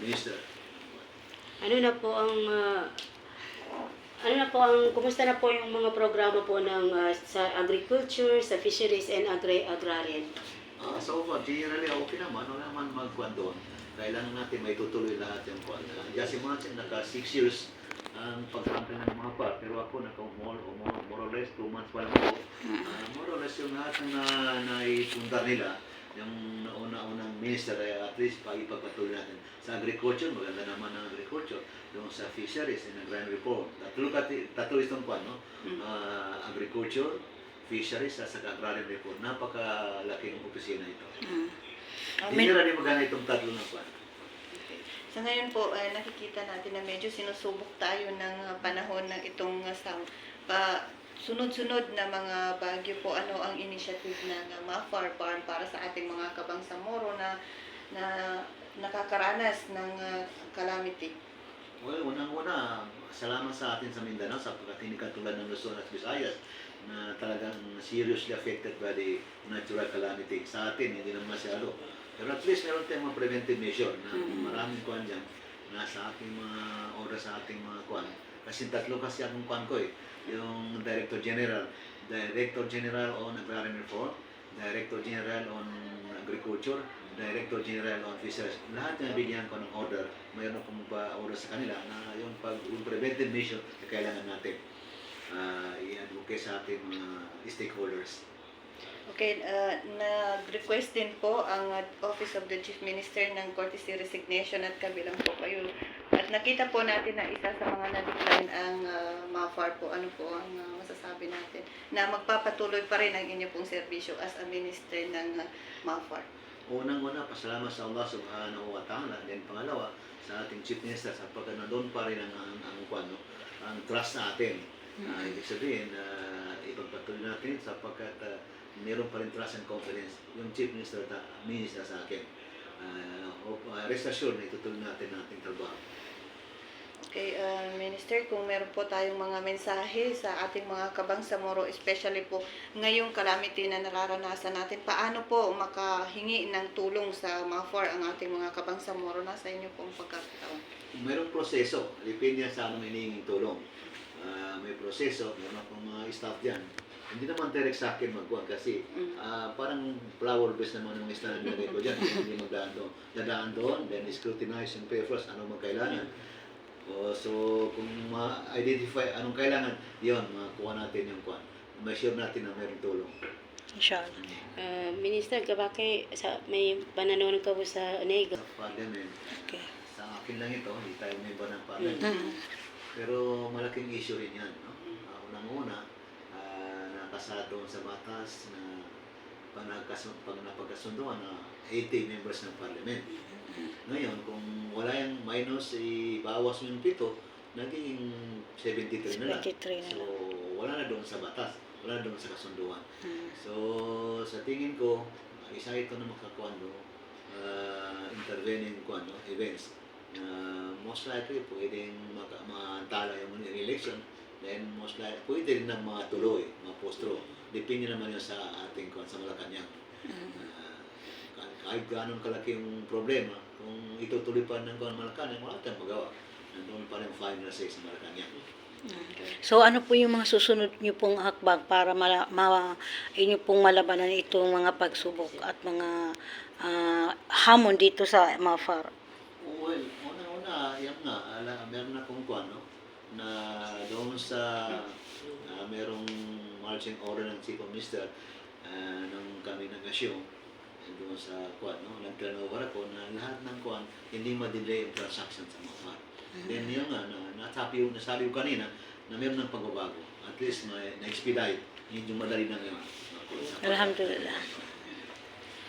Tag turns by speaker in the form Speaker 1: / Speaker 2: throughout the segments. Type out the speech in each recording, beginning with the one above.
Speaker 1: minister.
Speaker 2: Ano na po ang ah, ano na po ang kumusta na po yung mga programa po ng ah, sa agriculture, sa fisheries and agri agrarian?
Speaker 1: Ah, so far, generally okay naman. Wala naman magkuhan doon. Kailangan natin may tutuloy lahat yung kuhan. Uh, Just imagine, naka 6 years ang pag-campaign ng mga par. Pero ako, naka more, more, more or less 2 months pa lang ako. Ah, more or less yung lahat na, naipundar nila, yung nauna-unang minister, ay at least pag ipagpatuloy natin. Sa agriculture, maganda naman ang agriculture. Yung sa fisheries and agrarian reform. Tatlo, kati, tatlo itong kuhan, no? Ah, agriculture, fisheries, at saka agrarian reform. Napakalaking opisina ito.
Speaker 3: Ah,
Speaker 1: Hindi na rin magana itong tatlo na kuhan.
Speaker 3: Sa ngayon po, eh, nakikita natin na medyo sinusubok tayo ng ah, panahon ng itong ah, sa, pa, sunod-sunod na mga bagyo po. Ano ang initiative ng uh, MAFAR Farm para sa ating mga kabangsamoro na, na nakakaranas ng ah, calamity?
Speaker 1: Well, unang-una, salamat sa atin sa Mindanao sapagkat hindi katulad ng Luzon at Visayas na talagang seriously affected by the natural calamity. Sa atin, hindi naman masyado. Pero at least meron tayong mga preventive measure na
Speaker 2: Mhm.
Speaker 1: maraming kuhan dyan nasa ating mga oras sa ating mga kuhan. Kasi tatlo kasi akong kuhan ko eh. Yung Director General, Director General on Agrarian Reform, Director General on Agriculture, Director General on Fisheries. Lahat na bigyan ko ng order. Mayroon akong pa-order sa kanila na yung pag yung preventive measure na kailangan natin uh, i-advocate sa ating mga stakeholders.
Speaker 3: Okay, uh, nag-request din po ang uh, Office of the Chief Minister ng courtesy resignation at kabilang po kayo. At nakita po natin na isa sa mga na-decline ang uh, MAFAR po. Ano po ang uh, masasabi natin? Na magpapatuloy pa rin ang inyo pong serbisyo as a minister ng uh, MAFAR.
Speaker 1: Unang-una, pasalamat sa Allah subhanahu wa ta'ala. Then pangalawa, sa ating Chief Minister sapagkat nandun pa rin ang, ang, ang, ang, ang trust sa atin. Ah, ibig sabihin, uh, ipagpatuloy natin sapagkat uh, meron pa rin trust and confidence yung Chief Minister at Minister sa akin. Uh, uh, rest assured na itutuloy natin ang ating trabaho.
Speaker 3: Okay, uh, Minister, kung meron po tayong mga mensahe sa ating mga kabangsamoro, especially po ngayong calamity na nararanasan natin, paano po makahingi ng tulong sa MAFAR ang ating mga kabangsamoro? Nasa inyo pong pagkakataon.
Speaker 1: Mayroong proseso, depende sa anong hinihinging tulong. Ah, may proseso, meron akong mga staff dyan. Hindi naman direct sa akin magkuhan kasi
Speaker 3: Mm.
Speaker 1: ah, parang flower base naman ang staff na nilagay ko dyan. hindi magdaan doon. Dadaan doon, then scrutinize yung papers, anong magkailangan. O, so, kung ma-identify anong kailangan, yun, makuha natin yung kuhan. May sure natin na mayroong tulong.
Speaker 3: Inshallah.
Speaker 2: Ah, Minister, kabaki sa may pananaw ka po sa NEGO.
Speaker 1: Sa parliament,
Speaker 3: Okay.
Speaker 1: sa akin lang ito, hindi tayo member ng parliament.
Speaker 3: Mm.
Speaker 1: Pero malaking issue rin yan. No? Uh, Unang-una, uh, nakasa doon sa batas na pag, pag napagkasunduan na 80 members ng parliament. Ngayon, kung wala yung minus, ibawas mo yung pito, naging 73 na lang.
Speaker 3: 73 na
Speaker 1: So,
Speaker 3: lang.
Speaker 1: wala na doon sa batas. Wala na doon sa kasunduan.
Speaker 3: Mm.
Speaker 1: So, sa tingin ko, isa ito na makakuan no, uh, intervening kuan no, events na most likely pwedeng matala yung election then most likely pwede rin ng mga tuloy, mga postro. Depende naman yun sa ating kuan sa Malacanang.
Speaker 3: Mm.
Speaker 1: Uh, kahit gaano kalaki yung problema, kung itutuloy pa ng kuan Malacanang, wala tayong magawa. Nandun pa rin final say sa Malacanang.
Speaker 4: So ano po yung mga susunod niyo pong hakbang para mala, ma, inyo pong malabanan itong mga pagsubok at mga ah, hamon dito sa MAFAR?
Speaker 1: Well, una-una, yan nga, ala, meron akong kuan, no? Na doon sa uh, merong marching order ng Chief of Minister uh, nung kami nagasyon doon sa kuan, no? nag-turnover ako na lahat ng kuan, hindi ma-delay ang transaction sa mga kuan. Then yun nga, na, nasabi, nasabi ko kanina na meron ng pagbabago. At least na, na-expedite, medyo madali na ngayon.
Speaker 4: Alhamdulillah.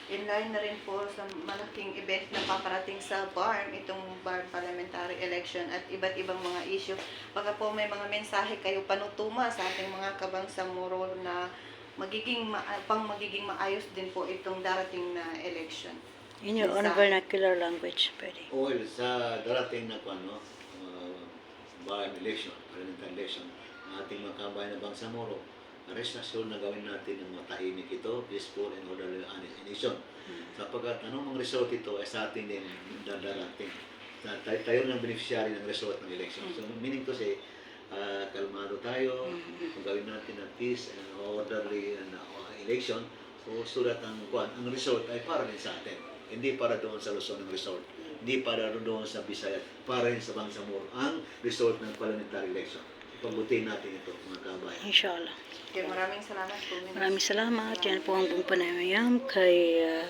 Speaker 3: In line na rin po sa malaking event na paparating sa BARM, itong BARM parliamentary election at iba't ibang mga issue. Baka po may mga mensahe kayo panutuma sa ating mga kabangsamoro na magiging ma- pang magiging maayos din po itong darating na election.
Speaker 4: In your own vernacular language, pwede.
Speaker 1: Well, sa darating na kuan, no, uh, bayan election, parliamentary election, ating mga kabayan na Bangsamoro, rest assured na gawin natin ng matahimik ito, peaceful and orderly election. Sapagkat anong mga result ito ay sa atin din darating. na tayo, tayo ng beneficiary ng result ng election. So, meaning to say, ah, kalmado tayo, kung gawin natin ang peace and orderly and, uh, election, so, so that ang, kuwan, ang result ay para rin sa atin. Hindi para doon sa Luzon ang result. Hindi para doon sa Visayas. Para rin sa Bangsamoro ang result ng parliamentary election. Pagbutin natin ito, mga kabayan.
Speaker 4: Inshallah.
Speaker 3: Okay, maraming salamat po.
Speaker 4: Maraming salamat. Yan po ang buong panayam kay uh,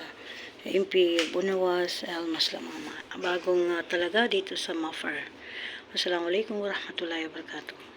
Speaker 4: MP Bunawas Almas Lamama. Bagong uh, talaga dito sa Mafar. Wassalamualaikum warahmatullahi wabarakatuh.